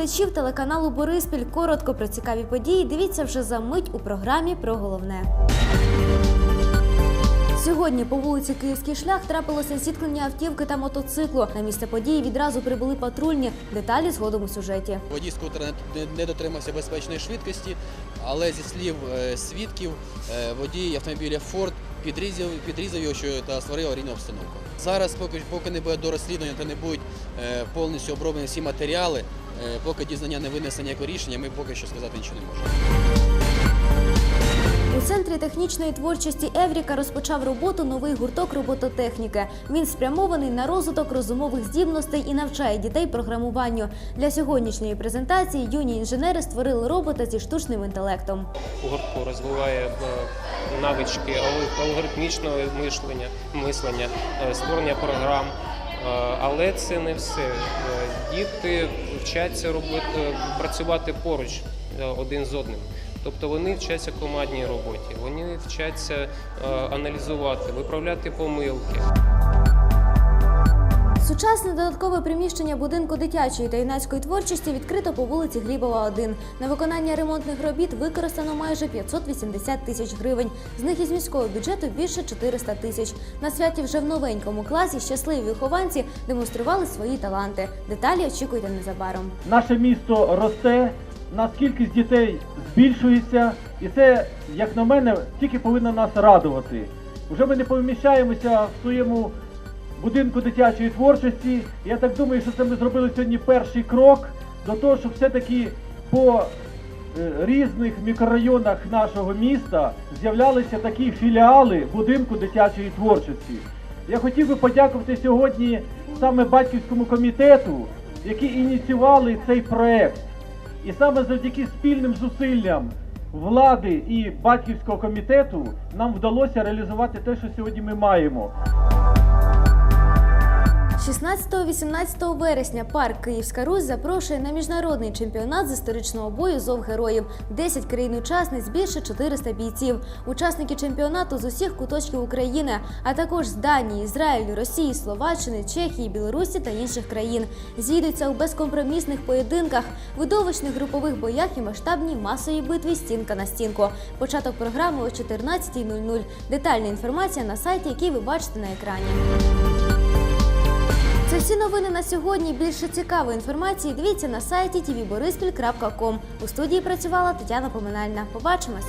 глядачів телеканалу Бориспіль. Коротко про цікаві події. Дивіться вже за мить у програмі про головне. Сьогодні по вулиці Київський шлях трапилося зіткнення автівки та мотоциклу. На місце події відразу прибули патрульні. Деталі згодом у сюжеті. Водій скутера не- дотримався безпечної швидкості, але зі слів е, свідків, е, водій автомобіля Форд підрізав, підрізав його та створив аварійну обстановку. Зараз, поки, поки не буде до розслідування та не будуть е, повністю оброблені всі матеріали, поки дізнання не винесе ніякого рішення, ми поки що сказати нічого не можемо. У центрі технічної творчості Евріка розпочав роботу новий гурток робототехніки. Він спрямований на розвиток розумових здібностей і навчає дітей програмуванню. Для сьогоднішньої презентації юні інженери створили робота зі штучним інтелектом. у гуртку розвиває е, навички алгоритмічного мишлення, мислення, е, створення програм. Е, Але це не все. Е, Діти вчаться робити, працювати поруч е, один з одним. Тобто вони вчаться командній роботі, вони вчаться е, аналізувати, виправляти помилки. Сучасне додаткове приміщення будинку дитячої та юнацької творчості відкрито по вулиці Глібова, 1. На виконання ремонтних робіт використано майже 580 тисяч гривень. З них із міського бюджету більше 400 тисяч. На святі вже в новенькому класі щасливі вихованці демонстрували свої таланти. Деталі очікуйте незабаром. Наше місто росте, нас кількість дітей збільшується, і це, як на мене, тільки повинно нас радувати. Уже ми не поміщаємося в своєму будинку дитячої творчості. Я так думаю, що це ми зробили сьогодні перший крок до того, щоб все-таки по е, різних мікрорайонах нашого міста з'являлися такі філіали будинку дитячої творчості. Я хотів би подякувати сьогодні саме батьківському комітету, які ініціювали цей проект. І саме завдяки спільним зусиллям влади і батьківського комітету нам вдалося реалізувати те, що сьогодні ми маємо. 16-18 вересня парк Київська Русь запрошує на міжнародний чемпіонат з історичного бою зов героїв. 10 країн-учасниць, більше 400 бійців. Учасники чемпіонату з усіх куточків України, а також з Данії, Ізраїлю, Росії, Словаччини, Чехії, Білорусі та інших країн. Зійдуться у безкомпромісних поєдинках, видовищних групових боях і масштабній масовій битві стінка на стінку. Початок програми о 14.00. Детальна інформація на сайті, який ви бачите на екрані. Новини на сьогодні. Більше цікавої інформації дивіться на сайті tvborispіль.com. У студії працювала Тетяна Поминальна. Побачимось!